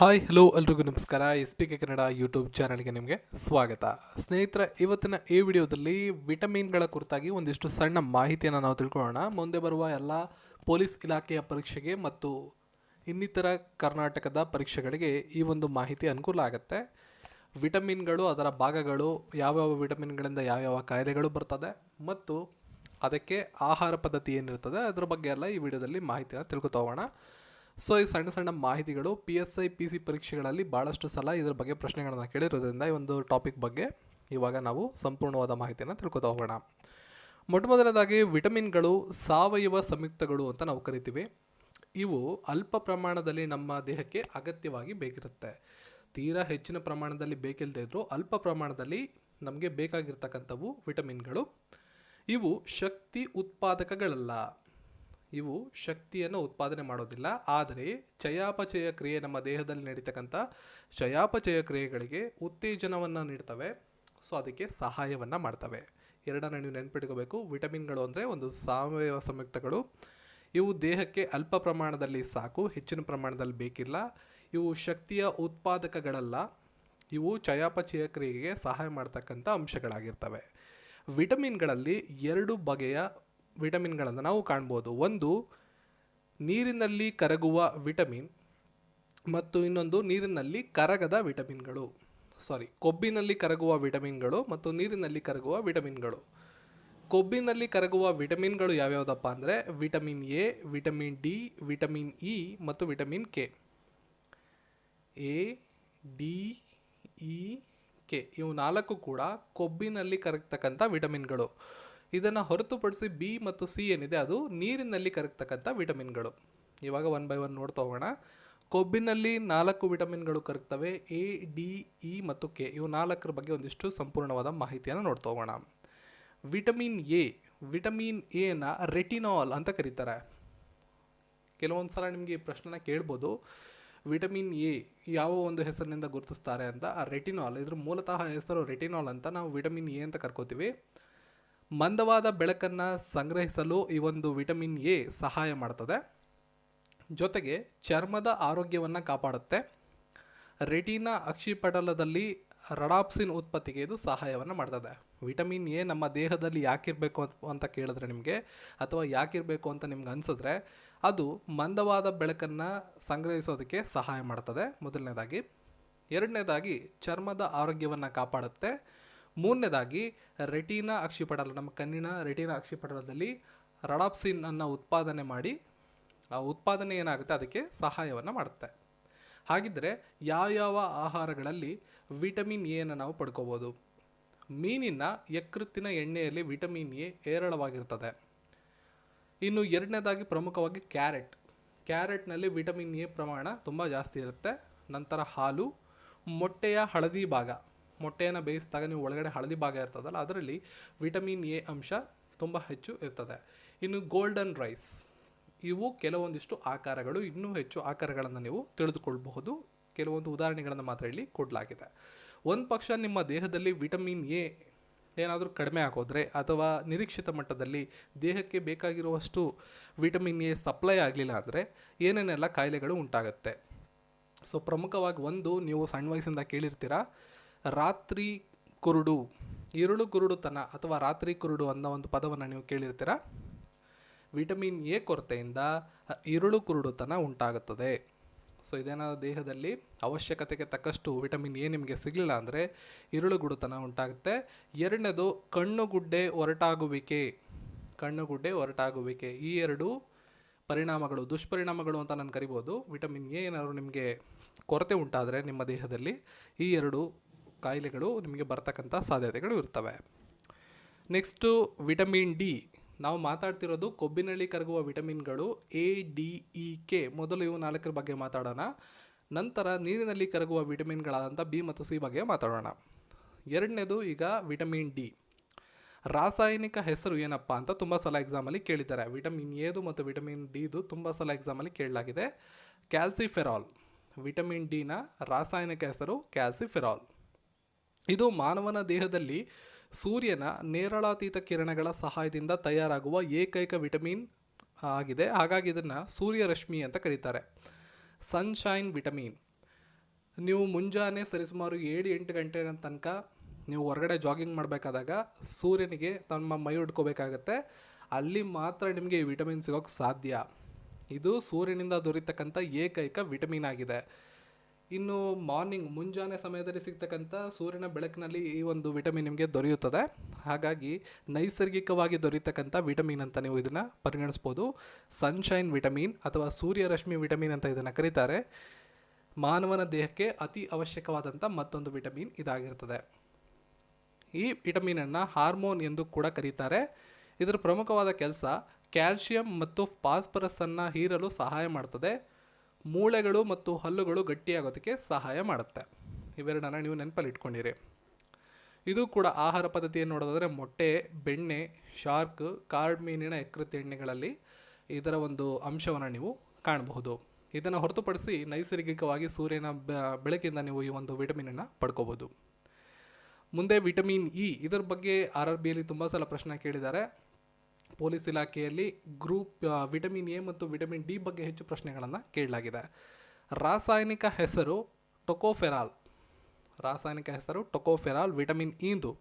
Hi hello ಎಲ್ರಿಗೂ ನಮಸ್ಕಾರ. S P K Kannada YouTube ಚಾನಲ್ಗೆ ನಿಮಗೆ ಸ್ವಾಗತ. ಸ್ನೇಹಿತರ, ಇವತ್ತಿನ ಈ ವಿಡಿಯೋದಲ್ಲಿ ವಿಟಮಿನ್ಗಳ ಕುರಿತಾಗಿ ಒಂದಿಷ್ಟು ಸಣ್ಣ ಮಾಹಿತಿಯನ್ನು ನಾವು ತಿಳ್ಕೊಳ್ಳೋಣ. ಮುಂದೆ ಬರುವ ಎಲ್ಲ ಪೊಲೀಸ್ ಇಲಾಖೆಯ ಪರೀಕ್ಷೆಗೆ ಮತ್ತು ಇನ್ನಿತರ ಕರ್ನಾಟಕದ ಪರೀಕ್ಷೆಗಳಿಗೆ ಈ ಒಂದು ಮಾಹಿತಿ ಅನುಕೂಲ ಆಗುತ್ತೆ. ವಿಟಮಿನ್ಗಳು, ಅದರ ಭಾಗಗಳು, ಯಾವ್ಯಾವ ವಿಟಮಿನ್ಗಳಿಂದ ಯಾವ್ಯಾವ ಕಾಯಿಲೆಗಳು ಬರ್ತದೆ ಮತ್ತು ಅದಕ್ಕೆ ಆಹಾರ ಪದ್ಧತಿ ಏನಿರ್ತದೆ, ಅದರ ಬಗ್ಗೆ ಎಲ್ಲ ಈ ವಿಡಿಯೋದಲ್ಲಿ ಮಾಹಿತಿಯನ್ನು ತಿಳ್ಕೊತ ಹೋಗೋಣ ಸೊ ಈ ಸಣ್ಣ ಸಣ್ಣ ಮಾಹಿತಿಗಳು P S I P C ಪರೀಕ್ಷೆಗಳಲ್ಲಿ ಭಾಳಷ್ಟು ಸಲ ಇದರ ಬಗ್ಗೆ ಪ್ರಶ್ನೆಗಳನ್ನು ಕೇಳಿರೋದ್ರಿಂದ ಈ ಒಂದು ಟಾಪಿಕ್ ಬಗ್ಗೆ ಇವಾಗ ನಾವು ಸಂಪೂರ್ಣವಾದ ಮಾಹಿತಿಯನ್ನು ತಿಳ್ಕೊತಾ ಹೋಗೋಣ. ಮೊಟ್ಟ ಮೊದಲನೇದಾಗಿ ವಿಟಮಿನ್ಗಳು ಸಾವಯವ ಸಂಯುಕ್ತಗಳು ಅಂತ ನಾವು ಕರಿತೀವಿ. ಇವು ಅಲ್ಪ ಪ್ರಮಾಣದಲ್ಲಿ ನಮ್ಮ ದೇಹಕ್ಕೆ ಅಗತ್ಯವಾಗಿ ಬೇಕಿರುತ್ತೆ. ತೀರಾ ಹೆಚ್ಚಿನ ಪ್ರಮಾಣದಲ್ಲಿ ಬೇಕಿಲ್ಲದೆ ಇದ್ದರೂ ಅಲ್ಪ ಪ್ರಮಾಣದಲ್ಲಿ ನಮಗೆ ಬೇಕಾಗಿರ್ತಕ್ಕಂಥವು ವಿಟಮಿನ್ಗಳು. ಇವು ಶಕ್ತಿ ಉತ್ಪಾದಕಗಳಲ್ಲ. ಇವು ಶಕ್ತಿಯನ್ನು ಉತ್ಪಾದನೆ ಮಾಡೋದಿಲ್ಲ. ಆದರೆ ಚಯಾಪಚಯ ಕ್ರಿಯೆ ನಮ್ಮ ದೇಹದಲ್ಲಿ ನಡೀತಕ್ಕಂಥ ಚಯಾಪಚಯ ಕ್ರಿಯೆಗಳಿಗೆ ಉತ್ತೇಜನವನ್ನು ನೀಡ್ತವೆ. ಸೊ, ಅದಕ್ಕೆ ಸಹಾಯವನ್ನು ಮಾಡ್ತವೆ. ಎರಡನ್ನ ನೀವು ನೆನ್ಪಿಟ್ಕೋಬೇಕು. ವಿಟಮಿನ್ಗಳು ಅಂದರೆ ಒಂದು ಸಾವಯವ ಸಂಯುಕ್ತಗಳು. ಇವು ದೇಹಕ್ಕೆ ಅಲ್ಪ ಪ್ರಮಾಣದಲ್ಲಿ ಸಾಕು, ಹೆಚ್ಚಿನ ಪ್ರಮಾಣದಲ್ಲಿ ಬೇಕಿಲ್ಲ. ಇವು ಶಕ್ತಿಯ ಉತ್ಪಾದಕಗಳಲ್ಲ. ಇವು ಚಯಾಪಚಯ ಕ್ರಿಯೆಗೆ ಸಹಾಯ ಮಾಡ್ತಕ್ಕಂಥ ಅಂಶಗಳಾಗಿರ್ತವೆ. ವಿಟಮಿನ್ಗಳಲ್ಲಿ ಎರಡು ಬಗೆಯ ವಿಟಮಿನ್ಗಳನ್ನು ನಾವು ಕಾಣ್ಬೋದು. ಒಂದು, ನೀರಿನಲ್ಲಿ ಕರಗುವ ವಿಟಮಿನ್ ಮತ್ತು ಇನ್ನೊಂದು ನೀರಿನಲ್ಲಿ ಕರಗದ ವಿಟಮಿನ್ಗಳು. ಸಾರಿ, ಕೊಬ್ಬಿನಲ್ಲಿ ಕರಗುವ ವಿಟಮಿನ್ಗಳು ಮತ್ತು ನೀರಿನಲ್ಲಿ ಕರಗುವ ವಿಟಮಿನ್ಗಳು. ಕೊಬ್ಬಿನಲ್ಲಿ ಕರಗುವ ವಿಟಮಿನ್ಗಳು ಯಾವ್ಯಾವುದಪ್ಪ ಅಂದರೆ vitamin A, vitamin D, vitamin E ಮತ್ತು vitamin K. A, D, E, K. ಇವು ನಾಲ್ಕು ಕೂಡ ಕೊಬ್ಬಿನಲ್ಲಿ ಕರಗ್ತಕ್ಕಂಥ ವಿಟಮಿನ್ಗಳು. ಇದನ್ನು ಹೊರತುಪಡಿಸಿ ಬಿ ಮತ್ತು ಸಿ ಏನಿದೆ, ಅದು ನೀರಿನಲ್ಲಿ ಕರಗ್ತಕ್ಕಂಥ ವಿಟಮಿನ್ಗಳು. ಇವಾಗ ಒನ್ ಬೈ ಒನ್ ನೋಡ್ತಾ ಹೋಗೋಣ. ಕೊಬ್ಬಿನಲ್ಲಿ ನಾಲ್ಕು ವಿಟಮಿನ್ಗಳು ಕರಗ್ತವೆ, ಎ, ಡಿ, ಇ ಮತ್ತು ಕೆ. ಇವು ನಾಲ್ಕರ ಬಗ್ಗೆ ಒಂದಿಷ್ಟು ಸಂಪೂರ್ಣವಾದ ಮಾಹಿತಿಯನ್ನು ನೋಡ್ತಾ ಹೋಗೋಣ. ವಿಟಮಿನ್ ಎ, ವಿಟಮಿನ್ ಎನ ರೆಟಿನಾಲ್ ಅಂತ ಕರೀತಾರೆ. ಕೆಲವೊಂದು ಸಲ ನಿಮಗೆ ಈ ಪ್ರಶ್ನೆನ ಕೇಳ್ಬೋದು. ವಿಟಮಿನ್ ಎ ಯಾವ ಒಂದು ಹೆಸರಿನಿಂದ ಗುರುತಿಸ್ತಾರೆ ಅಂತ, ಆ ರೆಟಿನಾಲ್, ಇದ್ರ ಮೂಲತಃ ಹೆಸರು ರೆಟಿನಾಲ್ ಅಂತ ನಾವು ವಿಟಮಿನ್ ಎ ಅಂತ ಕರ್ಕೋತೀವಿ. ಮಂದವಾದ ಬೆಳಕನ್ನು ಸಂಗ್ರಹಿಸಲು ಈ ಒಂದು ವಿಟಮಿನ್ ಎ ಸಹಾಯ ಮಾಡ್ತದೆ. ಜೊತೆಗೆ ಚರ್ಮದ ಆರೋಗ್ಯವನ್ನು ಕಾಪಾಡುತ್ತೆ. ರೆಟಿನಾ ಅಕ್ಷಿಪಟಲದಲ್ಲಿ ರಡಾಪ್ಸಿನ್ ಉತ್ಪತ್ತಿಗೆ ಇದು ಸಹಾಯವನ್ನು ಮಾಡ್ತದೆ. ವಿಟಮಿನ್ ಎ ನಮ್ಮ ದೇಹದಲ್ಲಿ ಯಾಕಿರಬೇಕು ಅಂತ ಕೇಳಿದ್ರೆ ನಿಮಗೆ, ಅಥವಾ ಯಾಕಿರಬೇಕು ಅಂತ ನಿಮ್ಗೆ ಅನಿಸಿದ್ರೆ, ಅದು ಮಂದವಾದ ಬೆಳಕನ್ನು ಸಂಗ್ರಹಿಸೋದಕ್ಕೆ ಸಹಾಯ ಮಾಡ್ತದೆ. ಮೊದಲನೇದಾಗಿ. ಎರಡನೇದಾಗಿ, ಚರ್ಮದ ಆರೋಗ್ಯವನ್ನು ಕಾಪಾಡುತ್ತೆ. ಮೂರನೇದಾಗಿ ರೆಟಿನಾ ಅಕ್ಷಿಪಟಲ ನಮ್ಮ ಕಣ್ಣಿನ ರೆಟಿನಾ ಅಕ್ಷಿಪಟಲದಲ್ಲಿ ರಡಾಪ್ಸಿನ್ ಅನ್ನು ಉತ್ಪಾದನೆ ಮಾಡಿ, ಆ ಉತ್ಪಾದನೆ ಏನಾಗುತ್ತೆ? ಅದಕ್ಕೆ ಸಹಾಯವನ್ನು ಮಾಡುತ್ತೆ. ಹಾಗಿದ್ದರೆ ಯಾವ್ಯಾವ ಆಹಾರಗಳಲ್ಲಿ ವಿಟಮಿನ್ ಎನ ನಾವು ಪಡ್ಕೋಬೋದು? ಮೀನಿನ ಯಕೃತ್ತಿನ ಎಣ್ಣೆಯಲ್ಲಿ ವಿಟಮಿನ್ ಎ ಹೇರಳವಾಗಿರ್ತದೆ. ಇನ್ನು ಎರಡನೇದಾಗಿ ಪ್ರಮುಖವಾಗಿ ಕ್ಯಾರೆಟ್. ಕ್ಯಾರೆಟ್ನಲ್ಲಿ ವಿಟಮಿನ್ ಎ ಪ್ರಮಾಣ ತುಂಬ ಜಾಸ್ತಿ ಇರುತ್ತೆ. ನಂತರ ಹಾಲು, ಮೊಟ್ಟೆಯ ಹಳದಿ ಭಾಗ. ಮೊಟ್ಟೆಯನ್ನು ಬೇಯಿಸಿದಾಗ ನೀವು ಒಳಗಡೆ ಹಳದಿ ಭಾಗ ಇರ್ತದಲ್ಲ, ಅದರಲ್ಲಿ ವಿಟಮಿನ್ ಎ ಅಂಶ ತುಂಬ ಹೆಚ್ಚು ಇರ್ತದೆ. ಇನ್ನು ಗೋಲ್ಡನ್ ರೈಸ್ ಇವು ಕೆಲವೊಂದಿಷ್ಟು ಆಕಾರಗಳು, ಇನ್ನೂ ಹೆಚ್ಚು ಆಕಾರಗಳನ್ನು ನೀವು ತಿಳಿದುಕೊಳ್ಳಬಹುದು ಕೆಲವೊಂದು ಉದಾಹರಣೆಗಳನ್ನು ಮಾತ್ರ ಇಲ್ಲಿ ಕೊಡಲಾಗಿದೆ. ಒಂದು ಪಕ್ಷ ನಿಮ್ಮ ದೇಹದಲ್ಲಿ ವಿಟಮಿನ್ ಎ ಏನಾದರೂ ಕಡಿಮೆ ಆಗೋದ್ರೆ ಅಥವಾ ನಿರೀಕ್ಷಿತ ಮಟ್ಟದಲ್ಲಿ ದೇಹಕ್ಕೆ ಬೇಕಾಗಿರುವಷ್ಟು ವಿಟಮಿನ್ ಎ ಸಪ್ಲೈ ಆಗಲಿಲ್ಲ ಅಂದರೆ ಏನೇನೆಲ್ಲ ಕಾಯಿಲೆಗಳು ಉಂಟಾಗುತ್ತೆ? ಸೊ ಪ್ರಮುಖವಾಗಿ ಒಂದು, ನೀವು ಸಣ್ಣ ವಯಸ್ಸಿಂದ ಕೇಳಿರ್ತೀರ? ರಾತ್ರಿ ಕುರುಡು, ಇರುಳು ಕುರುಡುತನ ಅಥವಾ ರಾತ್ರಿ ಕುರುಡು ಅನ್ನೋ ಒಂದು ಪದವನ್ನು ನೀವು ಕೇಳಿರ್ತೀರ? ವಿಟಮಿನ್ ಎ ಕೊರತೆಯಿಂದ ಇರುಳು ಕುರುಡುತನ ಉಂಟಾಗುತ್ತದೆ. ಸೊ ಇದೇನಾದ ದೇಹದಲ್ಲಿ ಅವಶ್ಯಕತೆಗೆ ತಕ್ಕಷ್ಟು ವಿಟಮಿನ್ ಎ ನಿಮಗೆ ಸಿಗಲಿಲ್ಲ ಅಂದರೆ ಇರುಳು ಗುಡುತನ ಉಂಟಾಗುತ್ತೆ. ಎರಡನೇದು ಕಣ್ಣುಗುಡ್ಡೆ ಕಣ್ಣು ಕಣ್ಣುಗುಡ್ಡೆ ಒರಟಾಗುವಿಕೆ. ಈ ಎರಡು ಪರಿಣಾಮಗಳು, ದುಷ್ಪರಿಣಾಮಗಳು ಅಂತ ನಾನು ಕರಿಬೋದು. ವಿಟಮಿನ್ ಎ ಏನಾದರೂ ನಿಮಗೆ ಕೊರತೆ ಉಂಟಾದರೆ ನಿಮ್ಮ ದೇಹದಲ್ಲಿ ಈ ಎರಡು ಕಾಯಿಲೆಗಳು ನಿಮಗೆ ಬರ್ತಕ್ಕಂಥ ಸಾಧ್ಯತೆಗಳು ಇರ್ತವೆ. ನೆಕ್ಸ್ಟು ವಿಟಮಿನ್ ಡಿ ನಾವು ಮಾತಾಡ್ತಿರೋದು ಕೊಬ್ಬಿನಲ್ಲಿ ಕರಗುವ ವಿಟಮಿನ್ಗಳು ಎ ಡಿ ಇ ಕೆ ಮೊದಲು ಇವು ನಾಲ್ಕರ ಬಗ್ಗೆ ಮಾತಾಡೋಣ. ನಂತರ ನೀರಿನಲ್ಲಿ ಕರಗುವ ವಿಟಮಿನ್ಗಳಾದಂಥ ಬಿ ಮತ್ತು ಸಿ ಬಗ್ಗೆ ಮಾತಾಡೋಣ. ಎರಡನೇದು ಈಗ ವಿಟಮಿನ್ ಡಿ ರಾಸಾಯನಿಕ ಹೆಸರು ಏನಪ್ಪ ಅಂತ ತುಂಬ ಸಲ ಎಕ್ಸಾಮಲ್ಲಿ ಕೇಳಿದ್ದಾರೆ. ವಿಟಮಿನ್ ಎದು ಮತ್ತು ವಿಟಮಿನ್ ಡಿದು ತುಂಬ ಸಲ ಎಕ್ಸಾಮಲ್ಲಿ ಕೇಳಲಾಗಿದೆ. ಕ್ಯಾಲ್ಸಿಫೆರಾಲ್ ವಿಟಮಿನ್ ಡಿನ ರಾಸಾಯನಿಕ ಹೆಸರು ಕ್ಯಾಲ್ಸಿಫೆರಾಲ್ ಇದು ಮಾನವನ ದೇಹದಲ್ಲಿ ಸೂರ್ಯನ ನೇರಳಾತೀತ ಕಿರಣಗಳ ಸಹಾಯದಿಂದ ತಯಾರಾಗುವ ಏಕೈಕ ವಿಟಮಿನ್ ಆಗಿದೆ. ಹಾಗಾಗಿ ಇದನ್ನು ಸೂರ್ಯರಶ್ಮಿ ಅಂತ ಕರೀತಾರೆ. ಸನ್ಶೈನ್ ವಿಟಮಿನ್ ನೀವು ಮುಂಜಾನೆ ಸರಿಸುಮಾರು ಏಳು ಎಂಟು ಗಂಟೆ ತನಕ ನೀವು ಹೊರಗಡೆ ಜಾಗಿಂಗ್ ಮಾಡಬೇಕಾದಾಗ ಸೂರ್ಯನಿಗೆ ತಮ್ಮ ಮೈ ಹುಡ್ಕೋಬೇಕಾಗತ್ತೆ ಅಲ್ಲಿ ಮಾತ್ರ ನಿಮಗೆ ಈ ವಿಟಮಿನ್ ಸಿಗೋಕ್ಕೆ ಸಾಧ್ಯ. ಇದು ಸೂರ್ಯನಿಂದ ದೊರೀತಕ್ಕಂಥ ಏಕೈಕ ವಿಟಮಿನ್ ಆಗಿದೆ. ಇನ್ನು ಮಾರ್ನಿಂಗ್ ಮುಂಜಾನೆ ಸಮಯದಲ್ಲಿ ಸಿಗ್ತಕ್ಕಂಥ ಸೂರ್ಯನ ಬೆಳಕಿನಲ್ಲಿ ಈ ಒಂದು ವಿಟಮಿನ್ ನಿಮಗೆ ದೊರೆಯುತ್ತದೆ. ಹಾಗಾಗಿ ನೈಸರ್ಗಿಕವಾಗಿ ದೊರೆಯತಕ್ಕಂಥ ವಿಟಮಿನ್ ಅಂತ ನೀವು ಇದನ್ನು ಪರಿಗಣಿಸ್ಬೋದು. ಸನ್ಶೈನ್ ವಿಟಮಿನ್ ಅಥವಾ ಸೂರ್ಯರಶ್ಮಿ ವಿಟಮಿನ್ ಅಂತ ಇದನ್ನು ಕರೀತಾರೆ. ಮಾನವನ ದೇಹಕ್ಕೆ ಅತಿ ಅವಶ್ಯಕವಾದಂಥ ಮತ್ತೊಂದು ವಿಟಮಿನ್ ಇದಾಗಿರ್ತದೆ. ಈ ವಿಟಮಿನನ್ನು ಹಾರ್ಮೋನ್ ಎಂದು ಕೂಡ ಕರೀತಾರೆ. ಇದರ ಪ್ರಮುಖವಾದ ಕೆಲಸ ಕ್ಯಾಲ್ಶಿಯಂ ಮತ್ತು ಫಾಸ್ಫರಸನ್ನು ಹೀರಲು ಸಹಾಯ ಮಾಡ್ತದೆ. ಮೂಳೆಗಳು ಮತ್ತು ಹಲ್ಲುಗಳು ಗಟ್ಟಿಯಾಗೋದಕ್ಕೆ ಸಹಾಯ ಮಾಡುತ್ತೆ. ಇವೆರಡನ್ನ ನೀವು ನೆನಪಲ್ಲಿ ಇಟ್ಕೊಂಡಿರಿ ಇದು ಕೂಡ ಆಹಾರ ಪದ್ಧತಿಯನ್ನು ನೋಡೋದಾದರೆ ಮೊಟ್ಟೆ, ಬೆಣ್ಣೆ, ಶಾರ್ಕ್, ಕಾರ್ಡ್ ಮೀನಿನ ಎಕೃತಿ ಎಣ್ಣೆಗಳಲ್ಲಿ ಇದರ ಒಂದು ಅಂಶವನ್ನು ನೀವು ಕಾಣಬಹುದು. ಇದನ್ನು ಹೊರತುಪಡಿಸಿ ನೈಸರ್ಗಿಕವಾಗಿ ಸೂರ್ಯನ ಬೆಳಕಿಂದ ನೀವು ಈ ಒಂದು ವಿಟಮಿನನ್ನು ಪಡ್ಕೋಬೋದು ಮುಂದೆ ವಿಟಮಿನ್ ಇ ಇದರ ಬಗ್ಗೆ ಆರ್ ಆರ್ ಬಿಯಲ್ಲಿ ತುಂಬ ಸಲ ಪ್ರಶ್ನೆ ಕೇಳಿದ್ದಾರೆ. ಪೊಲೀಸ್ ಇಲಾಖೆಯಲ್ಲಿ ಗ್ರೂಪ್ ವಿಟಮಿನ್ ಎ ಮತ್ತು ವಿಟಮಿನ್ ಡಿ ಬಗ್ಗೆ ಹೆಚ್ಚು ಪ್ರಶ್ನೆಗಳನ್ನು ಕೇಳಲಾಗಿದೆ. ರಾಸಾಯನಿಕ ಹೆಸರು ಟೊಕೋಫೆರಾಲ್. ರಾಸಾಯನಿಕ ಹೆಸರು ಟೊಕೋಫೆರಾಲ್ ವಿಟಮಿನ್ ಇಂದು.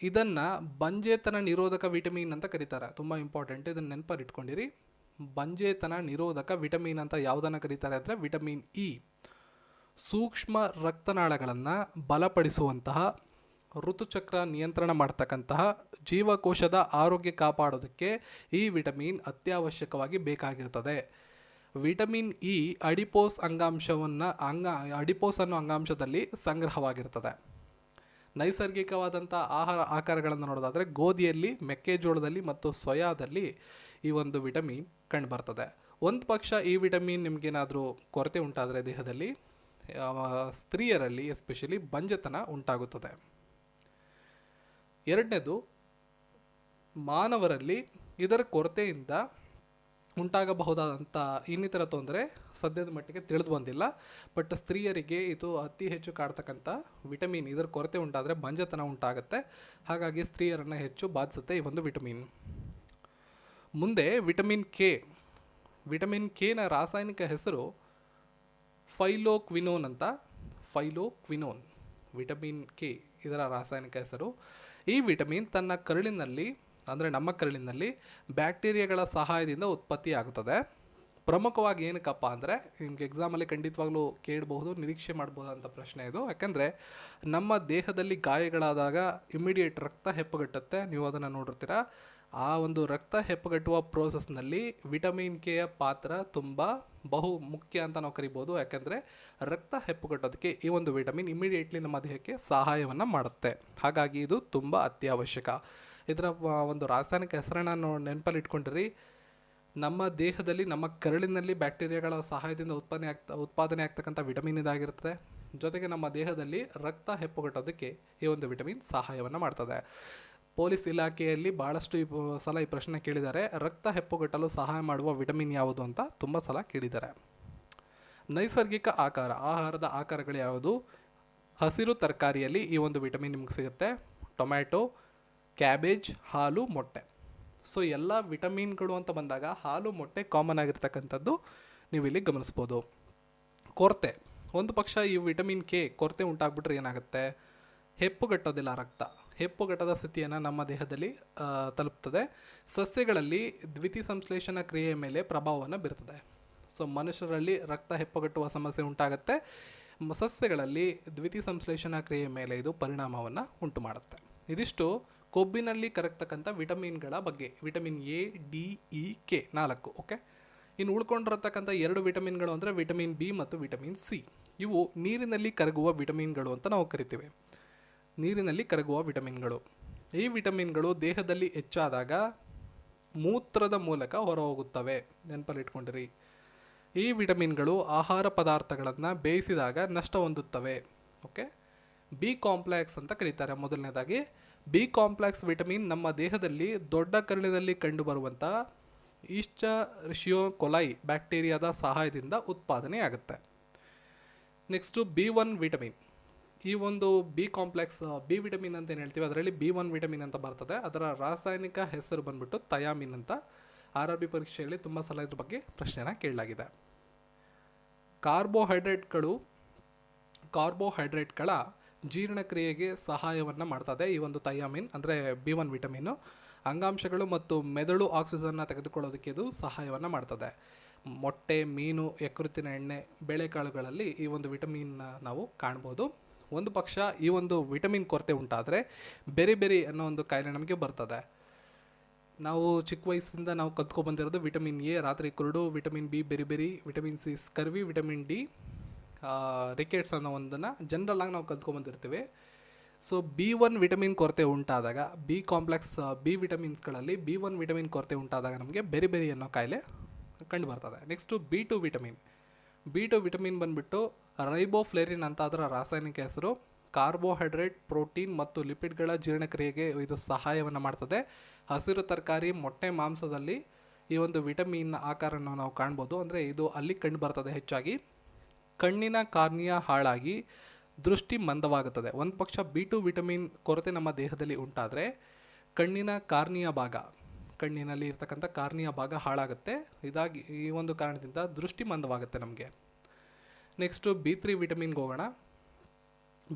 ಇದನ್ನು ಬಂಜೇತನ ನಿರೋಧಕ ವಿಟಮಿನ್ ಅಂತ ಕರೀತಾರೆ. ತುಂಬ ಇಂಪಾರ್ಟೆಂಟ್, ಇದನ್ನು ನೆನಪಲ್ಲಿ ಇಟ್ಕೊಂಡಿರಿ ಬಂಜೇತನ ನಿರೋಧಕ ವಿಟಮಿನ್ ಅಂತ ಯಾವುದನ್ನು ಕರೀತಾರೆ ಅಂದರೆ ವಿಟಮಿನ್ ಇ. ಸೂಕ್ಷ್ಮ ರಕ್ತನಾಳಗಳನ್ನು ಬಲಪಡಿಸುವಂತಹ ಋತುಚಕ್ರ ನಿಯಂತ್ರಣ ಮಾಡ್ತಕ್ಕಂತಹ ಜೀವಕೋಶದ ಆರೋಗ್ಯ ಕಾಪಾಡೋದಕ್ಕೆ ಈ ವಿಟಮಿನ್ ಅತ್ಯವಶ್ಯಕವಾಗಿ ಬೇಕಾಗಿರ್ತದೆ. ವಿಟಮಿನ್ ಇ ಅಡಿಪೋಸ್ ಅಂಗಾಂಶವನ್ನು ಅಂಗ, ಅಡಿಪೋಸ್ ಅನ್ನೋ ಅಂಗಾಂಶದಲ್ಲಿ ಸಂಗ್ರಹವಾಗಿರ್ತದೆ. ನೈಸರ್ಗಿಕವಾದಂಥ ಆಹಾರ ಆಕಾರಗಳನ್ನು ನೋಡೋದಾದರೆ ಗೋಧಿಯಲ್ಲಿ, ಮೆಕ್ಕೆಜೋಳದಲ್ಲಿ ಮತ್ತು ಸೊಯಾದಲ್ಲಿ ಈ ಒಂದು ವಿಟಮಿನ್ ಕಂಡುಬರ್ತದೆ. ಒಂದು ಪಕ್ಷ ಈ ವಿಟಮಿನ್ ನಿಮಗೇನಾದರೂ ಕೊರತೆ ಉಂಟಾದರೆ ದೇಹದಲ್ಲಿ ಸ್ತ್ರೀಯರಲ್ಲಿ ಎಸ್ಪೆಷಲಿ ಬಂಜತನ ಉಂಟಾಗುತ್ತದೆ. ಎರಡನೇದು, ಮಾನವರಲ್ಲಿ ಇದರ ಕೊರತೆಯಿಂದ ಉಂಟಾಗಬಹುದಾದಂಥ ಇನ್ನಿತರ ತೊಂದರೆ ಸದ್ಯದ ಮಟ್ಟಿಗೆ ತಿಳಿದು ಬಂದಿಲ್ಲ. ಬಟ್ ಸ್ತ್ರೀಯರಿಗೆ ಇದು ಅತಿ ಹೆಚ್ಚು ಕಾಡ್ತಕ್ಕಂಥ ವಿಟಮಿನ್, ಇದರ ಕೊರತೆ ಉಂಟಾದರೆ ಮಂಜತನ ಉಂಟಾಗುತ್ತೆ. ಹಾಗಾಗಿ ಸ್ತ್ರೀಯರನ್ನು ಹೆಚ್ಚು ಬಾಧಿಸುತ್ತೆ ಈ ಒಂದು ವಿಟಮಿನ್. ಮುಂದೆ ವಿಟಮಿನ್ ಕೆ. ವಿಟಮಿನ್ ಕೆನ ರಾಸಾಯನಿಕ ಹೆಸರು ಫೈಲೋಕ್ವಿನೋನ್ ಅಂತ. ಫೈಲೋಕ್ವಿನೋನ್, ವಿಟಮಿನ್ ಕೆ, ಇದರ ರಾಸಾಯನಿಕ ಹೆಸರು. ಈ ವಿಟಮಿನ್ ತನ್ನ ಕರುಳಿನಲ್ಲಿ, ಅಂದರೆ ನಮ್ಮ ಕರುಳಿನಲ್ಲಿ ಬ್ಯಾಕ್ಟೀರಿಯಾಗಳ ಸಹಾಯದಿಂದ ಉತ್ಪತ್ತಿಯಾಗುತ್ತದೆ. ಪ್ರಮುಖವಾಗಿ ಏನಕ್ಕಪ್ಪ ಅಂದರೆ, ನಿಮ್ಗೆ ಎಕ್ಸಾಮಲ್ಲಿ ಖಂಡಿತವಾಗ್ಲೂ ಕೇಳಬಹುದು, ನಿರೀಕ್ಷೆ ಮಾಡ್ಬೋದಂಥ ಪ್ರಶ್ನೆ ಇದು. ಯಾಕೆಂದರೆ, ನಮ್ಮ ದೇಹದಲ್ಲಿ ಗಾಯಗಳಾದಾಗ ಇಮಿಡಿಯೇಟ್ ರಕ್ತ ಹೆಪ್ಪುಗಟ್ಟುತ್ತೆ. ನೀವು ಅದನ್ನು ನೋಡಿರ್ತೀರ? ಆ ಒಂದು ರಕ್ತ ಹೆಪ್ಪುಗಟ್ಟುವ ಪ್ರೋಸೆಸ್ನಲ್ಲಿ ವಿಟಮಿನ್ ಕೆಯ ಪಾತ್ರ ತುಂಬ ಬಹು ಮುಖ್ಯ ಅಂತ ನಾವು ಕರಿಬೋದು. ಯಾಕೆಂದರೆ ರಕ್ತ ಹೆಪ್ಪುಗಟ್ಟೋದಕ್ಕೆ ಈ ಒಂದು ವಿಟಮಿನ್ ಇಮಿಡಿಯೇಟ್ಲಿ ನಮ್ಮ ದೇಹಕ್ಕೆ ಸಹಾಯವನ್ನು ಮಾಡುತ್ತೆ. ಹಾಗಾಗಿ ಇದು ತುಂಬ ಅತ್ಯವಶ್ಯಕ. ಇದರ ಒಂದು ರಾಸಾಯನಿಕ ಹೆಸರನ್ನ ನಾವು ನೆನಪಲ್ಲಿ ಇಟ್ಕೊಂಡಿರಿ ನಮ್ಮ ದೇಹದಲ್ಲಿ, ನಮ್ಮ ಕರಳಿನಲ್ಲಿ ಬ್ಯಾಕ್ಟೀರಿಯಾಗಳ ಸಹಾಯದಿಂದ ಉತ್ಪನ್ನ ಆಗ್ತಾ, ಉತ್ಪಾದನೆ ಆಗ್ತಕ್ಕಂಥ ವಿಟಮಿನ್ ಇದಾಗಿರುತ್ತೆ. ಜೊತೆಗೆ ನಮ್ಮ ದೇಹದಲ್ಲಿ ರಕ್ತ ಹೆಪ್ಪುಗಟ್ಟೋದಕ್ಕೆ ಈ ಒಂದು ವಿಟಮಿನ್ ಸಹಾಯವನ್ನು ಮಾಡ್ತದೆ. ಪೊಲೀಸ್ ಇಲಾಖೆಯಲ್ಲಿ ಭಾಳಷ್ಟು ಸಲ ಈ ಪ್ರಶ್ನೆ ಕೇಳಿದ್ದಾರೆ. ರಕ್ತ ಹೆಪ್ಪುಗಟ್ಟಲು ಸಹಾಯ ಮಾಡುವ ವಿಟಮಿನ್ ಯಾವುದು ಅಂತ ತುಂಬ ಸಲ ಕೇಳಿದ್ದಾರೆ. ನೈಸರ್ಗಿಕ ಆಕಾರ, ಆಹಾರದ ಆಕಾರಗಳು ಯಾವುದು? ಹಸಿರು ತರಕಾರಿಯಲ್ಲಿ ಈ ಒಂದು ವಿಟಮಿನ್ ನಿಮ್ಗೆ ಸಿಗುತ್ತೆ. ಟೊಮ್ಯಾಟೊ, ಕ್ಯಾಬೇಜ್, ಹಾಲು, ಮೊಟ್ಟೆ. ಸೊ ಎಲ್ಲ ವಿಟಮಿನ್ಗಳು ಅಂತ ಬಂದಾಗ ಹಾಲು, ಮೊಟ್ಟೆ ಕಾಮನ್ ಆಗಿರ್ತಕ್ಕಂಥದ್ದು ನೀವು ಇಲ್ಲಿ ಗಮನಿಸ್ಬೋದು. ಕೊರತೆ, ಒಂದು ಪಕ್ಷ ಈ ವಿಟಮಿನ್ ಕೆ ಕೊರತೆ ಉಂಟಾಗ್ಬಿಟ್ರೆ ಏನಾಗುತ್ತೆ? ಹೆಪ್ಪುಗಟ್ಟೋದಿಲ್ಲ ರಕ್ತ. ಹೆಪ್ಪುಗಟ್ಟದ ಸ್ಥಿತಿಯನ್ನು ನಮ್ಮ ದೇಹದಲ್ಲಿ ತಲುಪ್ತದೆ. ಸಸ್ಯಗಳಲ್ಲಿ ದ್ವಿತಿ ಸಂಶ್ಲೇಷಣ ಕ್ರಿಯೆಯ ಮೇಲೆ ಪ್ರಭಾವವನ್ನು ಬೀರ್ತದೆ. ಸೊ ಮನುಷ್ಯರಲ್ಲಿ ರಕ್ತ ಹೆಪ್ಪುಗಟ್ಟುವ ಸಮಸ್ಯೆ ಉಂಟಾಗುತ್ತೆ. ಸಸ್ಯಗಳಲ್ಲಿ ದ್ವಿತಿ ಸಂಶ್ಲೇಷಣಾ ಕ್ರಿಯೆಯ ಮೇಲೆ ಇದು ಪರಿಣಾಮವನ್ನು ಉಂಟು ಮಾಡುತ್ತೆ. ಇದಿಷ್ಟು ಕೊಬ್ಬಿನಲ್ಲಿ ಕರಗ್ತಕ್ಕಂಥ ವಿಟಮಿನ್ಗಳ ಬಗ್ಗೆ. Vitamin A, D, E, K ನಾಲ್ಕು, ಓಕೆ? ಇನ್ನು ಉಳ್ಕೊಂಡಿರತಕ್ಕಂಥ ಎರಡು ವಿಟಮಿನ್ಗಳು ಅಂದರೆ ವಿಟಮಿನ್ ಬಿ ಮತ್ತು ವಿಟಮಿನ್ ಸಿ. ಇವು ನೀರಿನಲ್ಲಿ ಕರಗುವ ವಿಟಮಿನ್ಗಳು ಅಂತ ನಾವು ಕರಿತೀವಿ. ನೀರಿನಲ್ಲಿ ಕರಗುವ ವಿಟಮಿನ್ಗಳು. ಈ ವಿಟಮಿನ್ಗಳು ದೇಹದಲ್ಲಿ ಹೆಚ್ಚಾದಾಗ ಮೂತ್ರದ ಮೂಲಕ ಹೊರಹೋಗುತ್ತವೆ. ನೆನಪಲ್ಲಿ ಇಟ್ಕೊಂಡಿರಿ ಈ ವಿಟಮಿನ್ಗಳು ಆಹಾರ ಪದಾರ್ಥಗಳನ್ನು ಬೇಯಿಸಿದಾಗ ನಷ್ಟ ಹೊಂದುತ್ತವೆ. ಓಕೆ? ಬಿ ಕಾಂಪ್ಲೆಕ್ಸ್ ಅಂತ ಕರೀತಾರೆ. ಮೊದಲನೇದಾಗಿ, ಬಿ ಕಾಂಪ್ಲೆಕ್ಸ್ ವಿಟಮಿನ್ ನಮ್ಮ ದೇಹದಲ್ಲಿ ದೊಡ್ಡ ಕರುಳಿನಲ್ಲಿ ಕಂಡುಬರುವಂಥ ಈಶ್ಚ ರಿಷಿಯೋ ಕೊಲೈ ಬ್ಯಾಕ್ಟೀರಿಯಾದ ಸಹಾಯದಿಂದ ಉತ್ಪಾದನೆಯಾಗುತ್ತೆ. Next B one vitamin. ಈ ಒಂದು ಬಿ ಕಾಂಪ್ಲೆಕ್ಸ್ ಬಿ ವಿಟಮಿನ್ ಅಂತ ಏನು ಹೇಳ್ತೀವಿ, ಅದರಲ್ಲಿ ಬಿ ಒನ್ ವಿಟಮಿನ್ ಅಂತ ಬರ್ತದೆ. ಅದರ ರಾಸಾಯನಿಕ ಹೆಸರು ಬಂದ್ಬಿಟ್ಟು ತಯಾಮಿನ್ ಅಂತ. ಆರ್ ಆರ್ ಬಿ ಪರೀಕ್ಷೆಯಲ್ಲಿ ತುಂಬ ಸಲ ಇದ್ರ ಬಗ್ಗೆ ಪ್ರಶ್ನೆನ ಕೇಳಲಾಗಿದೆ. ಕಾರ್ಬೋಹೈಡ್ರೇಟ್ಗಳು, ಕಾರ್ಬೋಹೈಡ್ರೇಟ್ಗಳ ಜೀರ್ಣಕ್ರಿಯೆಗೆ ಸಹಾಯವನ್ನು ಮಾಡ್ತದೆ ಈ ಒಂದು ತಯಾಮಿನ್ ಅಂದರೆ ಬಿ ಒನ್ ವಿಟಮಿನು ಅಂಗಾಂಶಗಳು ಮತ್ತು ಮೆದುಳು ಆಕ್ಸಿಜನ್ನ ತೆಗೆದುಕೊಳ್ಳೋದಕ್ಕೆ ಇದು ಸಹಾಯವನ್ನು ಮಾಡ್ತದೆ. ಮೊಟ್ಟೆ, ಮೀನು ಯಕೃತಿನ ಎಣ್ಣೆ, ಬೇಳೆಕಾಳುಗಳಲ್ಲಿ ಈ ಒಂದು ವಿಟಮಿನ್ನ ನಾವು ಕಾಣ್ಬೋದು. ಒಂದು ಪಕ್ಷ ಈ ಒಂದು ವಿಟಮಿನ್ ಕೊರತೆ ಉಂಟಾದರೆ ಬೇರೆ ಬೇರೆ ಅನ್ನೋ ಒಂದು ಕಾಯಿಲೆ ನಮಗೆ ಬರ್ತದೆ. ನಾವು ಚಿಕ್ಕ ವಯಸ್ಸಿಂದ ನಾವು ಕಲ್ತ್ಕೊಬಂದಿರೋದು ವಿಟಮಿನ್ ಎ, ರಾತ್ರಿ ಕುರುಡು, vitamin B, beriberi, vitamin C, scurvy, vitamin D rickets ಅನ್ನೋ ಒಂದನ್ನು ಜನರಲ್ ಆಗಿ ನಾವು ಕಲ್ತ್ಕೊ ಬಂದಿರ್ತೀವಿ. ಸೊ ಬಿ ಒನ್ ವಿಟಮಿನ್ ಕೊರತೆ ಉಂಟಾದಾಗ, ಬಿ ಕಾಂಪ್ಲೆಕ್ಸ್ ಬಿ ವಿಟಮಿನ್ಸ್ಗಳಲ್ಲಿ ಬಿ ಒನ್ ವಿಟಮಿನ್ ಕೊರತೆ ಉಂಟಾದಾಗ ನಮಗೆ ಬೇರೆ ಬೇರೆ ಅನ್ನೋ ಕಾಯಿಲೆ ಕಂಡು ಬರ್ತದೆ. Next B two vitamin. B two vitamin ಬಂದ್ಬಿಟ್ಟು ರೈಬೋಫ್ಲೇರಿನ್ ಅಂತ ಅದರ ರಾಸಾಯನಿಕ ಹೆಸರು, ಕಾರ್ಬೋಹೈಡ್ರೇಟ್, ಪ್ರೋಟೀನ್ ಮತ್ತು ಲಿಪಿಡ್ಗಳ ಜೀರ್ಣಕ್ರಿಯೆಗೆ ಇದು ಸಹಾಯವನ್ನು ಮಾಡ್ತದೆ. ಹಸಿರು ತರಕಾರಿ, ಮೊಟ್ಟೆ ಮಾಂಸದಲ್ಲಿ ಈ ಒಂದು ವಿಟಮಿನ್ ಆಕಾರವನ್ನು ನಾವು ಕಾಣ್ಬೋದು. ಅಂದರೆ ಇದು ಅಲ್ಲಿ ಕಂಡು ಬರ್ತದೆ ಹೆಚ್ಚಾಗಿ. ಕಣ್ಣಿನ ಕಾರ್ನಿಯ ಹಾಳಾಗಿ ದೃಷ್ಟಿ ಮಂದವಾಗುತ್ತದೆ. ಒಂದು ಪಕ್ಷ ಬಿ ಟು ವಿಟಮಿನ್ ಕೊರತೆ ನಮ್ಮ ದೇಹದಲ್ಲಿ ಉಂಟಾದರೆ ಕಣ್ಣಿನ ಕಾರ್ನಿಯ ಭಾಗ, ಕಣ್ಣಿನಲ್ಲಿ ಇರ್ತಕ್ಕಂಥ ಕಾರ್ನಿಯ ಭಾಗ ಹಾಳಾಗುತ್ತೆ. ಇದಾಗಿ ಈ ಒಂದು ಕಾರಣದಿಂದ ದೃಷ್ಟಿ ಮಂದವಾಗುತ್ತೆ ನಮಗೆ. ನೆಕ್ಸ್ಟು ಬಿ ತ್ರೀ ವಿಟಮಿನ್ಗೆ ಹೋಗೋಣ.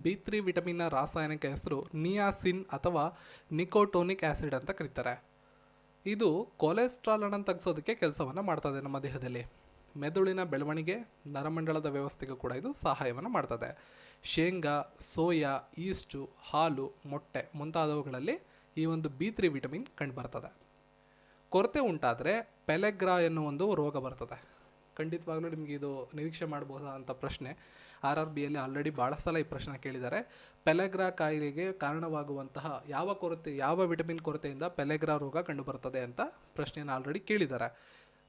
ಬಿ ತ್ರೀ ವಿಟಮಿನ್ನ ರಾಸಾಯನಿಕ ಹೆಸರು ನಿಯಾಸಿನ್ ಅಥವಾ ನಿಕೋಟೋನಿಕ್ ಆ್ಯಸಿಡ್ ಅಂತ ಕರೀತಾರೆ. ಇದು ಕೊಲೆಸ್ಟ್ರಾಲ್ ಅನ್ನು ತಗ್ಸೋದಕ್ಕೆ ಕೆಲಸವನ್ನು ಮಾಡ್ತದೆ ನಮ್ಮ ದೇಹದಲ್ಲಿ. ಮೆದುಳಿನ ಬೆಳವಣಿಗೆ, ನರಮಂಡಲದ ವ್ಯವಸ್ಥೆಗೂ ಕೂಡ ಇದು ಸಹಾಯವನ್ನು ಮಾಡ್ತದೆ. ಶೇಂಗಾ, ಸೋಯಾ, ಈಸ್ಟು, ಹಾಲು, ಮೊಟ್ಟೆ ಮುಂತಾದವುಗಳಲ್ಲಿ ಈ ಒಂದು ಬಿ ತ್ರೀ ವಿಟಮಿನ್ ಕಂಡುಬರ್ತದೆ. ಕೊರತೆ ಉಂಟಾದರೆ ಪೆಲೆಗ್ರಾ ಎನ್ನುವ ಒಂದು ರೋಗ ಬರ್ತದೆ. ಖಂಡಿತವಾಗ್ಲೂ ನಿಮಗೆ ಇದು ನಿರೀಕ್ಷೆ ಮಾಡ್ಬೋದಾ ಅಂತ ಪ್ರಶ್ನೆ. ಆರ್ ಆರ್ ಬಿಯಲ್ಲಿ ಆಲ್ರೆಡಿ ಭಾಳ ಸಲ ಈ ಪ್ರಶ್ನೆ ಕೇಳಿದ್ದಾರೆ. ಪೆಲೆಗ್ರಾ ಕಾಯಿಲೆಗೆ ಕಾರಣವಾಗುವಂತಹ ಯಾವ ಕೊರತೆ, ಯಾವ ವಿಟಮಿನ್ ಕೊರತೆಯಿಂದ ಪೆಲೆಗ್ರಾ ರೋಗ ಕಂಡುಬರ್ತದೆ ಅಂತ ಪ್ರಶ್ನೆಯನ್ನು ಆಲ್ರೆಡಿ ಕೇಳಿದ್ದಾರೆ.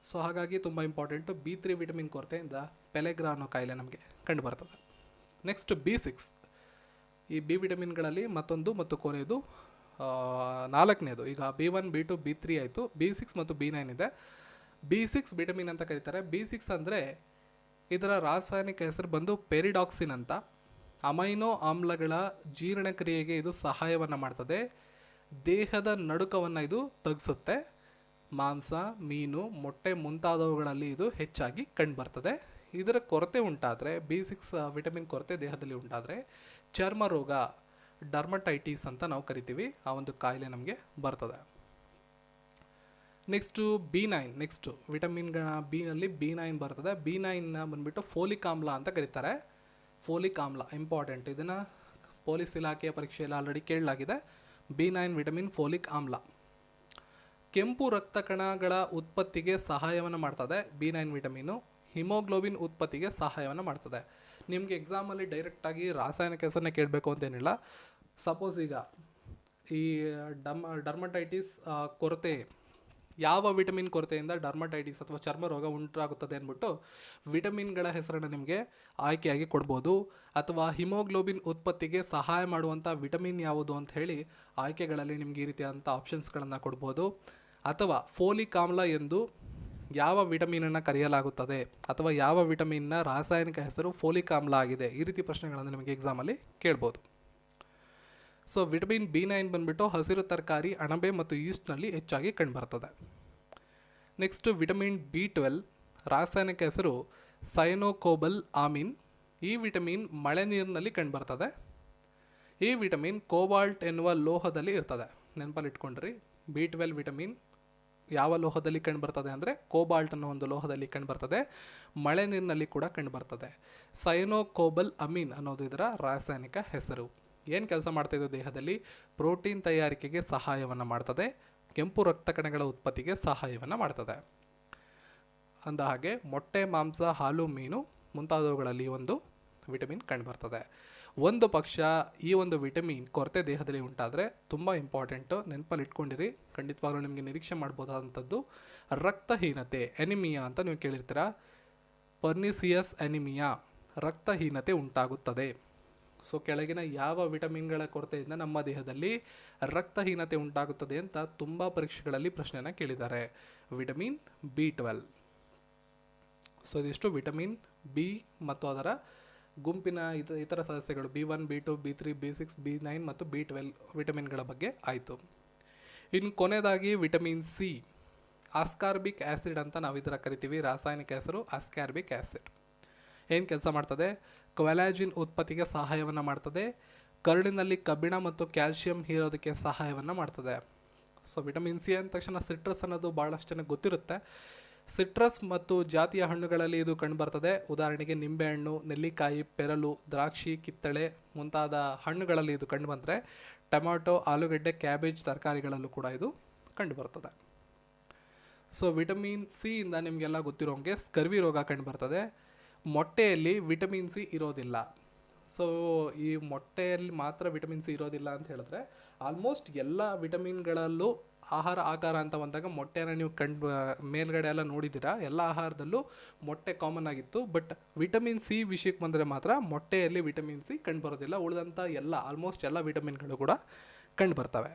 ಸೊ ಹಾಗಾಗಿ ತುಂಬ ಇಂಪಾರ್ಟೆಂಟು ಬಿ ತ್ರೀ ವಿಟಮಿನ್ ಕೊರತೆಯಿಂದ ಪೆಲೆಗ್ರಾ ಅನ್ನೋ ಕಾಯಿಲೆ ನಮಗೆ ಕಂಡುಬರ್ತದೆ. ನೆಕ್ಸ್ಟ್ ಬಿ ಸಿಕ್ಸ್ ಈ ಬಿ ವಿಟಮಿನ್ಗಳಲ್ಲಿ ಮತ್ತೊಂದು ಮತ್ತು ಕೊನೆಯದು ನಾಲ್ಕನೇದು. ಈಗ B one B two B three ಆಯಿತು. ಬಿ ಸಿಕ್ಸ್ ಮತ್ತು ಬಿ ನೈನ್ ಇದೆ. ಬಿ ಸಿಕ್ಸ್ ವಿಟಮಿನ್ ಅಂತ ಕರೀತಾರೆ. ಬಿ ಸಿಕ್ಸ್ ಅಂದರೆ ಇದರ ರಾಸಾಯನಿಕ ಹೆಸರು ಬಂದು ಪೆರಿಡಾಕ್ಸಿನ್ ಅಂತ. ಅಮೈನೋ ಆಮ್ಲಗಳ ಜೀರ್ಣಕ್ರಿಯೆಗೆ ಇದು ಸಹಾಯವನ್ನು ಮಾಡ್ತದೆ. ದೇಹದ ನಡುಕವನ್ನು ಇದು ತಗ್ಸುತ್ತೆ. ಮಾಂಸ, ಮೀನು, ಮೊಟ್ಟೆ ಮುಂತಾದವುಗಳಲ್ಲಿ ಇದು ಹೆಚ್ಚಾಗಿ ಕಂಡುಬರ್ತದೆ. ಇದರ ಕೊರತೆ ಉಂಟಾದರೆ, ಬಿ ಸಿಕ್ಸ್ ವಿಟಮಿನ್ ಕೊರತೆ ದೇಹದಲ್ಲಿ ಉಂಟಾದರೆ, ಚರ್ಮ ರೋಗ, ಡರ್ಮಟೈಟಿಸ್ ಅಂತ ನಾವು ಕರಿತೀವಿ. ಆ ಒಂದು ಕಾಯಿಲೆ ನಮಗೆ ಬರ್ತದೆ. ನೆಕ್ಸ್ಟು ಬಿ ನೈನ್ ನೆಕ್ಸ್ಟು ವಿಟಮಿನ್ಗಳ ಬಿನಲ್ಲಿ ಬಿ ನೈನ್ ಬರ್ತದೆ. ಬಿ ನೈನ್ನ ಬಂದುಬಿಟ್ಟು ಫೋಲಿಕ್ ಆಮ್ಲ ಅಂತ ಕರೀತಾರೆ. ಫೋಲಿಕ್ ಆಮ್ಲ ಇಂಪಾರ್ಟೆಂಟ್ ಇದನ್ನು ಪೊಲೀಸ್ ಇಲಾಖೆಯ ಪರೀಕ್ಷೆಯಲ್ಲಿ ಆಲ್ರೆಡಿ ಕೇಳಲಾಗಿದೆ. ಬಿ ನೈನ್ ವಿಟಮಿನ್ ಫೋಲಿಕ್ ಆಮ್ಲ ಕೆಂಪು ರಕ್ತ ಕಣಗಳ ಉತ್ಪತ್ತಿಗೆ ಸಹಾಯವನ್ನು ಮಾಡ್ತದೆ ಬಿ ನೈನ್ ವಿಟಮಿನು ಹಿಮೋಗ್ಲೋಬಿನ್ ಉತ್ಪತ್ತಿಗೆ ಸಹಾಯವನ್ನು ಮಾಡ್ತದೆ. ನಿಮಗೆ ಎಕ್ಸಾಮಲ್ಲಿ ಡೈರೆಕ್ಟಾಗಿ ರಾಸಾಯನಿಕ ಹೆಸರನ್ನೇ ಕೇಳಬೇಕು ಅಂತೇನಿಲ್ಲ ಸಪೋಸ್ ಈಗ ಈ ಡಮ್ ಡರ್ಮಟೈಟಿಸ್ ಕೊರತೆ ಯಾವ ವಿಟಮಿನ್ ಕೊರತೆಯಿಂದ ಡರ್ಮಟೈಟಿಸ್ ಅಥವಾ ಚರ್ಮ ರೋಗ ಉಂಟಾಗುತ್ತದೆ ಅಂದ್ಬಿಟ್ಟು ವಿಟಮಿನ್ಗಳ ಹೆಸರನ್ನು ನಿಮಗೆ ಆಯ್ಕೆಯಾಗಿ ಕೊಡ್ಬೋದು. ಅಥವಾ ಹಿಮೋಗ್ಲೋಬಿನ್ ಉತ್ಪತ್ತಿಗೆ ಸಹಾಯ ಮಾಡುವಂಥ ವಿಟಮಿನ್ ಯಾವುದು ಅಂತ ಹೇಳಿ ಆಯ್ಕೆಗಳಲ್ಲಿ ನಿಮ್ಗೆ ಈ ರೀತಿಯಾದಂಥ ಆಪ್ಷನ್ಸ್ಗಳನ್ನು ಕೊಡ್ಬೋದು. ಅಥವಾ ಫೋಲಿಕ್ ಆಮ್ಲ ಎಂದು ಯಾವ ವಿಟಮಿನನ್ನು ಕರೆಯಲಾಗುತ್ತದೆ? ಅಥವಾ ಯಾವ ವಿಟಮಿನ್ನ ರಾಸಾಯನಿಕ ಹೆಸರು ಫೋಲಿಕ್ ಆಮ್ಲ ಆಗಿದೆ? ಈ ರೀತಿ ಪ್ರಶ್ನೆಗಳನ್ನು ನಿಮಗೆ ಎಕ್ಸಾಮಲ್ಲಿ ಕೇಳ್ಬೋದು. ಸೊ ವಿಟಮಿನ್ ಬಿ ನೈನ್ ಬಂದ್ಬಿಟ್ಟು ಹಸಿರು ತರಕಾರಿ, ಅಣಬೆ ಮತ್ತು ಈಸ್ಟ್ನಲ್ಲಿ ಹೆಚ್ಚಾಗಿ ಕಂಡುಬರ್ತದೆ. ನೆಕ್ಸ್ಟು ವಿಟಮಿನ್ ಬಿ ಟ್ವೆಲ್ ರಾಸಾಯನಿಕ ಹೆಸರು ಸೈನೋಕೋಬಲ್ ಆಮಿನ್ ಈ ವಿಟಮಿನ್ ಮಳೆ ನೀರಿನಲ್ಲಿ ಕಂಡುಬರ್ತದೆ. ಈ ವಿಟಮಿನ್ ಕೋಬಾಲ್ಟ್ ಎನ್ನುವ ಲೋಹದಲ್ಲಿ ಇರ್ತದೆ. ನೆನಪಲ್ಲಿಟ್ಕೊಂಡ್ರಿ ಬಿ ಟ್ವೆಲ್ ವಿಟಮಿನ್ ಯಾವ ಲೋಹದಲ್ಲಿ ಕಂಡುಬರ್ತದೆ ಅಂದರೆ ಕೋಬಾಲ್ಟ್ ಅನ್ನೋ ಒಂದು ಲೋಹದಲ್ಲಿ ಕಂಡುಬರ್ತದೆ. ಮಳೆ ನೀರಿನಲ್ಲಿ ಕೂಡ ಕಂಡುಬರ್ತದೆ. ಸೈನೋಕೋಬಲ್ ಅಮೀನ್ ಅನ್ನೋದು ಇದರ ರಾಸಾಯನಿಕ ಹೆಸರು. ಏನು ಕೆಲಸ ಮಾಡ್ತಾ ಇದೆ ದೇಹದಲ್ಲಿ? ಪ್ರೋಟೀನ್ ತಯಾರಿಕೆಗೆ ಸಹಾಯವನ್ನು ಮಾಡ್ತದೆ. ಕೆಂಪು ರಕ್ತ ಕಣಗಳ ಉತ್ಪತ್ತಿಗೆ ಸಹಾಯವನ್ನು ಮಾಡ್ತದೆ. ಅಂದ ಹಾಗೆ ಮೊಟ್ಟೆ, ಮಾಂಸ, ಹಾಲು, ಮೀನು ಮುಂತಾದವುಗಳಲ್ಲಿ ಒಂದು ವಿಟಮಿನ್ ಕಂಡುಬರ್ತದೆ ಒಂದು ಪಕ್ಷ ಈ ಒಂದು ವಿಟಮಿನ್ ಕೊರತೆ ದೇಹದಲ್ಲಿ ಉಂಟಾದರೆ ತುಂಬ ಇಂಪಾರ್ಟೆಂಟು. ನೆನಪಲ್ಲಿ ಇಟ್ಕೊಂಡಿರಿ ಖಂಡಿತವಾಗ್ಲೂ ನಿಮಗೆ ನಿರೀಕ್ಷೆ ಮಾಡ್ಬೋದಾದಂಥದ್ದು. ರಕ್ತಹೀನತೆ ಎನಿಮಿಯಾ ಅಂತ ನೀವು ಕೇಳಿರ್ತೀರ? ಪರ್ನಿಸಿಯಸ್ ಎನಿಮಿಯಾ ರಕ್ತಹೀನತೆ ಉಂಟಾಗುತ್ತದೆ. ಸೊ ಕೆಳಗಿನ ಯಾವ ವಿಟಮಿನ್ಗಳ ಕೊರತೆಯಿಂದ ನಮ್ಮ ದೇಹದಲ್ಲಿ ರಕ್ತಹೀನತೆ ಉಂಟಾಗುತ್ತದೆ ಅಂತ ತುಂಬ ಪರೀಕ್ಷೆಗಳಲ್ಲಿ ಪ್ರಶ್ನೆನ ಕೇಳಿದ್ದಾರೆ. Vitamin B twelve. ಸೊ ಇದಿಷ್ಟು ವಿಟಮಿನ್ ಬಿ ಮತ್ತು ಅದರ ಗುಂಪಿನ ಇತ, ಇತರ ಸದಸ್ಯಗಳು B one, B two, B three, B six, B nine ಮತ್ತು ಬಿ ಟ್ವೆಲ್ ವಿಟಮಿನ್ಗಳ ಬಗ್ಗೆ ಆಯಿತು. ಇನ್ನು ಕೊನೆಯದಾಗಿ ವಿಟಮಿನ್ ಸಿ, ಆಸ್ಕಾರ್ಬಿಕ್ ಆ್ಯಸಿಡ್ ಅಂತ ನಾವು ಇದರ ಕರಿತೀವಿ, ರಾಸಾಯನಿಕ ಹೆಸರು ಆಸ್ಕಾರ್ಬಿಕ್ ಆ್ಯಸಿಡ್ ಏನು ಕೆಲಸ ಮಾಡ್ತದೆ? ಕೊಲಾಜಿನ್ ಉತ್ಪತ್ತಿಗೆ ಸಹಾಯವನ್ನು ಮಾಡ್ತದೆ. ಕರುಳಿನಲ್ಲಿ ಕಬ್ಬಿಣ ಮತ್ತು ಕ್ಯಾಲ್ಶಿಯಂ ಹೀರೋದಕ್ಕೆ ಸಹಾಯವನ್ನು ಮಾಡ್ತದೆ. ಸೊ ವಿಟಮಿನ್ ಸಿ ಅಂದ ತಕ್ಷಣ ಸಿಟ್ರಸ್ ಅನ್ನೋದು ಭಾಳಷ್ಟು ಗೊತ್ತಿರುತ್ತೆ. ಸಿಟ್ರಸ್ ಮತ್ತು ಜಾತಿಯ ಹಣ್ಣುಗಳಲ್ಲಿ ಇದು ಕಂಡುಬರ್ತದೆ ಉದಾಹರಣೆಗೆ ನಿಂಬೆಹಣ್ಣು, ನೆಲ್ಲಿಕಾಯಿ, ಪೆರಲು, ದ್ರಾಕ್ಷಿ, ಕಿತ್ತಳೆ ಮುಂತಾದ ಹಣ್ಣುಗಳಲ್ಲಿ ಇದು ಕಂಡುಬಂದರೆ ಟೊಮ್ಯಾಟೊ ಆಲೂಗಡ್ಡೆ, ಕ್ಯಾಬೇಜ್ ತರಕಾರಿಗಳಲ್ಲೂ ಕೂಡ ಇದು ಕಂಡುಬರ್ತದೆ ಸೊ ವಿಟಮಿನ್ ಸಿ ಇಂದ ನಿಮಗೆಲ್ಲ ಗೊತ್ತಿರೋಂಗೆ ಸ್ಕರ್ವಿ ರೋಗ ಕಂಡುಬರ್ತದೆ ಮೊಟ್ಟೆಯಲ್ಲಿ ವಿಟಮಿನ್ ಸಿ ಇರೋದಿಲ್ಲ. ಸೊ ಈ ಮೊಟ್ಟೆಯಲ್ಲಿ ಮಾತ್ರ ವಿಟಮಿನ್ ಸಿ ಇರೋದಿಲ್ಲ ಅಂತ ಹೇಳಿದ್ರೆ ಆಲ್ಮೋಸ್ಟ್ ಎಲ್ಲ ವಿಟಮಿನ್ಗಳಲ್ಲೂ ಆಹಾರ ಆಕಾರ ಅಂತ ಬಂದಾಗ ಮೊಟ್ಟೆನ ನೀವು ಕಂಡು ಮೇಲ್ಗಡೆ ಎಲ್ಲ ನೋಡಿದ್ದೀರಾ, ಎಲ್ಲ ಆಹಾರದಲ್ಲೂ ಮೊಟ್ಟೆ ಕಾಮನ್ ಆಗಿತ್ತು. ಬಟ್ ವಿಟಮಿನ್ ಸಿ ವಿಷಯಕ್ಕೆ ಬಂದರೆ ಮಾತ್ರ ಮೊಟ್ಟೆಯಲ್ಲಿ ವಿಟಮಿನ್ ಸಿ ಕಂಡುಬರೋದಿಲ್ಲ. ಉಳಿದಂಥ ಎಲ್ಲ ಆಲ್ಮೋಸ್ಟ್ ಎಲ್ಲ ವಿಟಮಿನ್ಗಳು ಕೂಡ ಕಂಡುಬರ್ತವೆ.